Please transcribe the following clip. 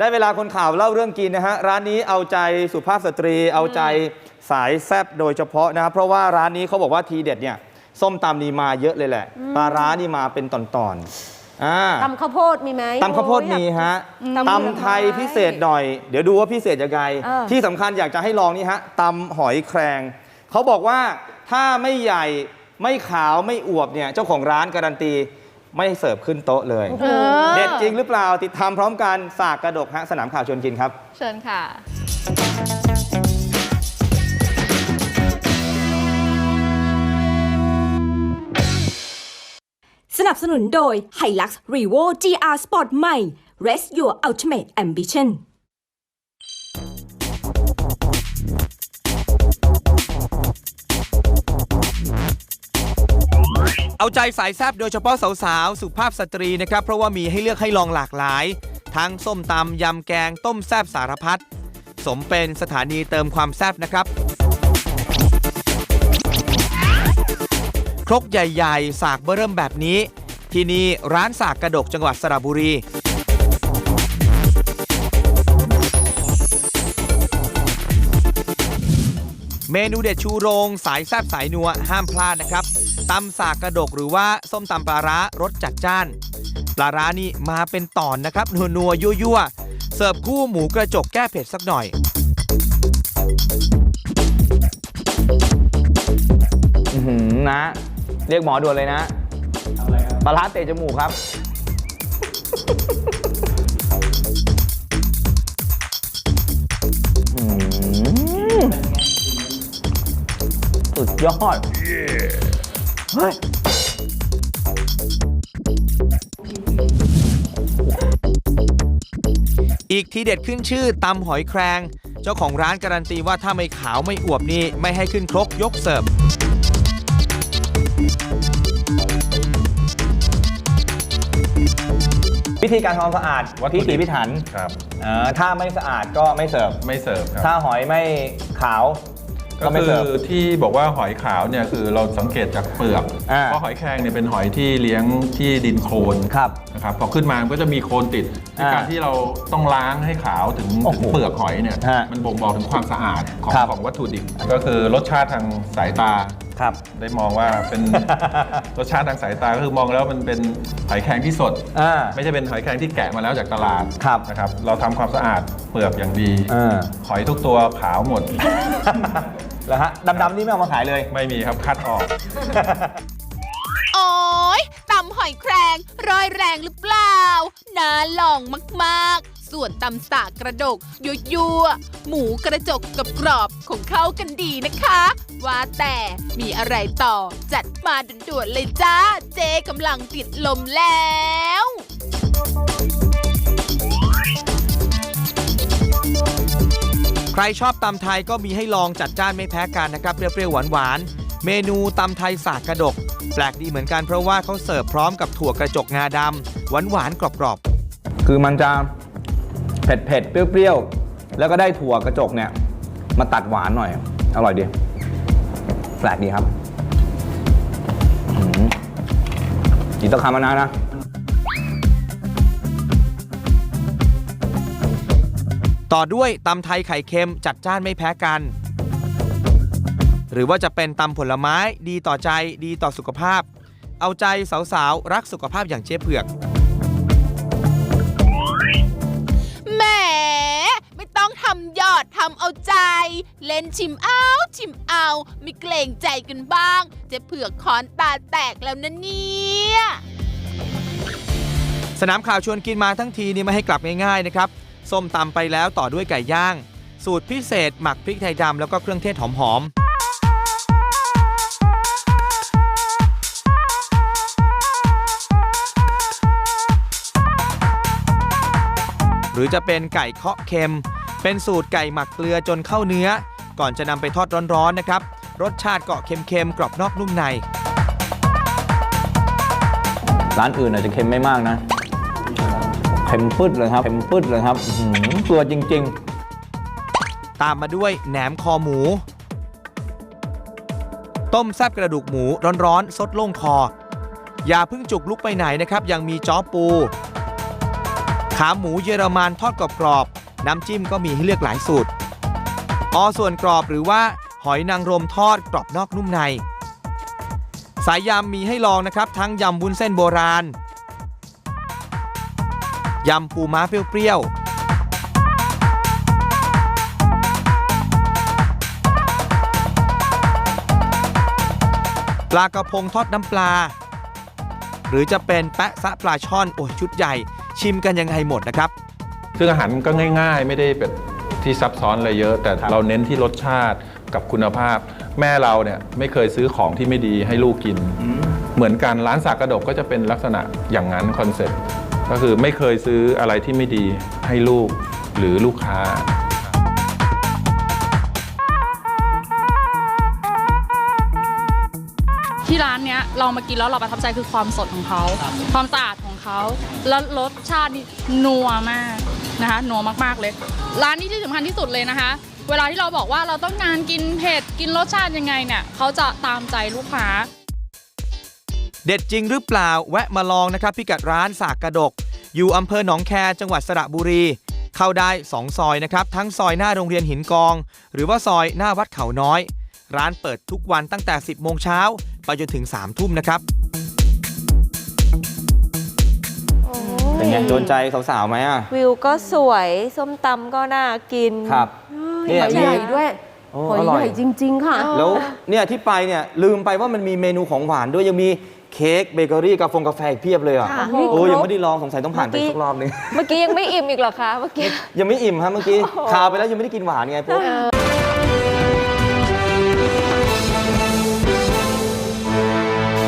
ได้เวลาคนข่าวเล่าเรื่องกินนะฮะร้านนี้เอาใจสุภาพสตรี เอาใจสายแซบโดยเฉพาะนะครับเพราะว่าร้านนี้เขาบอกว่าทีเด็ดเนี่ยส้มตำนี่มาเยอะเลยแหละปลาร้านี่มาเป็นตอนๆอ่าตำข้าวโพดมีไหมตำข้าวโพดมีฮะตำผลไม้ตำไทยพิเศษหน่อย เดี๋ยวดูว่าพิเศษยังไงเออที่สำคัญอยากจะให้ลองนี่ฮะตำหอยแครงเขาบอกว่าถ้าไม่ใหญ่ไม่ขาวไม่อวบเนี่ยเจ้าของร้านการันตี ไม่เสิร์ฟขึ้นโต๊ะเลย เออเด็ดจริงหรือเปล่าติดตามพร้อมกันสากกระดกฮะสนามข่าวชวนกินครับ เชิญค่ะ สนับสนุนโดย Hilux Revo GR Sport ใหม่ Rest Your Ultimate Ambition เอาใจสายแซบโดยเฉพาะสาวๆ สุภาพสตรีนะครับ เพราะว่ามีให้เลือกให้ลองหลากหลาย ทั้งส้มตำยำแกง ต้มแซบสารพัดสมเป็นสถานีเติมความแซบนะครับ ครกใหญ่ๆ สากเบอร์เริ่มแบบนี้ ที่นี่ร้านสากกระดกจังหวัดสระบุรี เมนูเด็ดชูโรง สายแซบสายนัวห้ามพลาดนะครับ ตำสากกระดกหรือว่าส้มตำปลาร้ารสจัดจ้าน ปลาร้านี่มาเป็นตอนนะครับ นัวนัวยั่วยั่วๆเสิร์ฟคู่หมูกระจกแก้เผ็ดสักหน่อย อื้อหือนะ เรียกหมอด่วนเลยนะปลาร้าเตะจมูกครับ อื้อหือสุดยอด เฮ้ยอีกทีเด็ดขึ้นชื่อตำหอยแครง เจ้าของร้านการันตีว่าถ้าไม่ขาวไม่อวบนี่ไม่ให้ขึ้นครกยกเสิร์ฟวิธีการทำความสะอาดวัตถุพิดิบถีพิถันครับเอ่อถ้าไม่สะอาดก็ไม่เสิร์ฟ ไม่เสิร์ฟครับ ถ้าหอยไม่ขาว ก็ก็ไม่คืเสิอร์ฟ ที่บอกว่าหอยขาวเนี่ยคือเราสังเกตจากเปลือกอ่า เพราะหอยแครงเนี่ยเป็นหอยที่เลี้ยงที่ดินโคลนครับ นะครับพอขึ้นมามันก็จะมีโคลนติดอ่าการที่เราต้องล้างให้ขาวถึงโอ้ถึโหงเปลือกหอยเนี่ยฮะมันบ่งบอกถึงความสะอาดของครับ ของวัตถุดิบก็คือรสชาติทางสายตา ครับ ได้มองว่าเป็น รสชาติทางสายตาก็คือมองแล้วมันเป็นหอยแครงที่สด อ่า ไม่ใช่เป็นหอยแครงที่แกะมาแล้วจากตลาดครับนะครับ เราทำความสะอาดเปลือกอย่างดีอ่า หอยทุกตัวขาวหมด แล้วฮะดำๆนี่ไม่เอามาขายเลย ไม่มีครับคัดออก โอ้ยตำหอยแครงร้อยแรงหรือเปล่า น่าลองมากๆ ส่วนตำสากกระดกยัวยัวๆหมูกระจกกับกรอบคงเข้ากันดีนะคะ ว่าแต่มีอะไรต่อ จัดมาด่วนๆเลยจ้า เจ๊กำลังติดลมแล้วใครชอบตำไทยก็มีให้ลองจัดจ้านไม่แพ้กันนะครับ เปรี้ยวๆหวานๆ เมนูตำไทยสากกระดก แปลกดีเหมือนกันเพราะว่าเขาเสิร์ฟพร้อมกับถั่วกระจกงาดำหวานๆกรอบๆ คือมันจะเผ็ดเผ็ดๆเปรี้ยวๆ แล้วก็ได้ถั่วกระจกเนี่ย มาตัดหวานหน่อย อร่อยดี แปลกดีครับอื้อหือกินตะคำมานะนะต่อด้วยตำไทยไข่เค็มจัดจ้านไม่แพ้กัน หรือว่าจะเป็นตำผลไม้ดีต่อใจดีต่อสุขภาพ เอาใจสาวๆ รักสุขภาพอย่างเจ๊เผือกำยอดทำเอาใจ เล่นชิมเอาชิมเอา ไม่เกรงใจกันบ้าง จะเผือกคอนตาแตกแล้วนะเนี่ยสนามข่าวชวนกินมาทั้งทีนี่ไม่ให้กลับง่ายๆนะครับส้มตำไปแล้วต่อด้วยไก่ย่าง สูตรพิเศษหมักพริกไทยดำแล้วก็เครื่องเทศหอมๆหรือจะเป็นไก่เคาะเค็ม เป็นสูตรไก่หมักเกลือจนเข้าเนื้อ ก่อนจะนำไปทอดร้อนๆนะครับ รสชาติก็เค็มๆกรอบนอกนุ่มใน ร้านอื่นอาจจะเค็มไม่มากนะ เค็มปึ๊ดเลยครับ เค็มปึ๊ดเลยครับอื้อหือตัวจริง ตามมาด้วยแหนมคอหมู ต้มแซบกระดูกหมูร้อนๆสดลงคอ อย่าเพิ่งจุกลุกไปไหนนะครับ ยังมีจ้อปูขขาหมูเยอรมันทอดกรอบๆ น้ำจิ้มก็มีให้เลือกหลายสูตร ออส่วนกรอบหรือว่าหอยนางรมทอดกรอบนอกนุ่มใน สายยำมีให้ลองนะครับ ทั้งยำวุ้นเส้นโบราณ ยำปูม้าเปรี้ยวๆปลากระพงทอดน้ำปลา หรือจะเป็นแปะซะปลาช่อน โอ้ยชุดใหญ่ ชิมกันยังไงหมดนะครับ ซึ่งอาหารมันก็ง่าย ๆ ไม่ได้แบบที่ซับซ้อนอะไรเยอะ แต่เราเน้นที่รสชาติกับคุณภาพ แม่เราเนี่ยไม่เคยซื้อของที่ไม่ดีให้ลูกกิน เหมือนกันร้านสากกระดกก็จะเป็นลักษณะอย่างนั้นคอนเซ็ปต์ก็คือไม่เคยซื้ออะไรที่ไม่ดีให้ลูกหรือลูกค้าที่ร้านเนี้ยเรามากินแล้วเราประทับใจคือความสดของเขา ความสะอาดของเขา แล้วรสชาตินี่นัวมาก นะคะนัวมากๆเลย ร้านนี้ที่สำคัญที่สุดเลยนะคะ เวลาที่เราบอกว่าเราต้องการกินเผ็ดกินรสชาติยังไงเนี่ยเขาจะตามใจลูกค้า เด็ดจริงหรือเปล่าแวะมาลองนะครับพิกัดร้านสากกระดก อยู่อำเภอหนองแคจังหวัดสระบุรี เข้าได้ 2 ซอยนะครับ ทั้งซอยหน้าโรงเรียนหินกอง หรือว่าซอยหน้าวัดเขาน้อย ร้านเปิดทุกวันตั้งแต่ 10 โมงเช้าไปจนถึง 3 ทุ่มนะครับ โดนใจสาวๆไหมอะ วิวก็สวยส้มตำก็น่ากินครับเฮ้ยเนี่ยหอยใหญ่ด้วยโอ้หอยอร่ใหอยญ่จริง ๆ ค่ะ แล้วเนี่ยที่ไปเนี่ยลืมไปว่ามันมีเมนูของหวานด้วยยังมีเค้กเบเกอรี่กาแฟกาแฟอีกเพียบเลยอะค่ะ โอ้ครบยังไม่ได้ลองสงสัยต้องผ่านไปเมื่อกี้สักรอบหนึง เมื่อกี้ยังไม่อิ่มอีกเหรอคะเมื่อกี้ ยังไม่อิ่มฮะเมื่อกี้คาวไปแล้วยังไม่ได้กินหวานไงปุ๊บเออ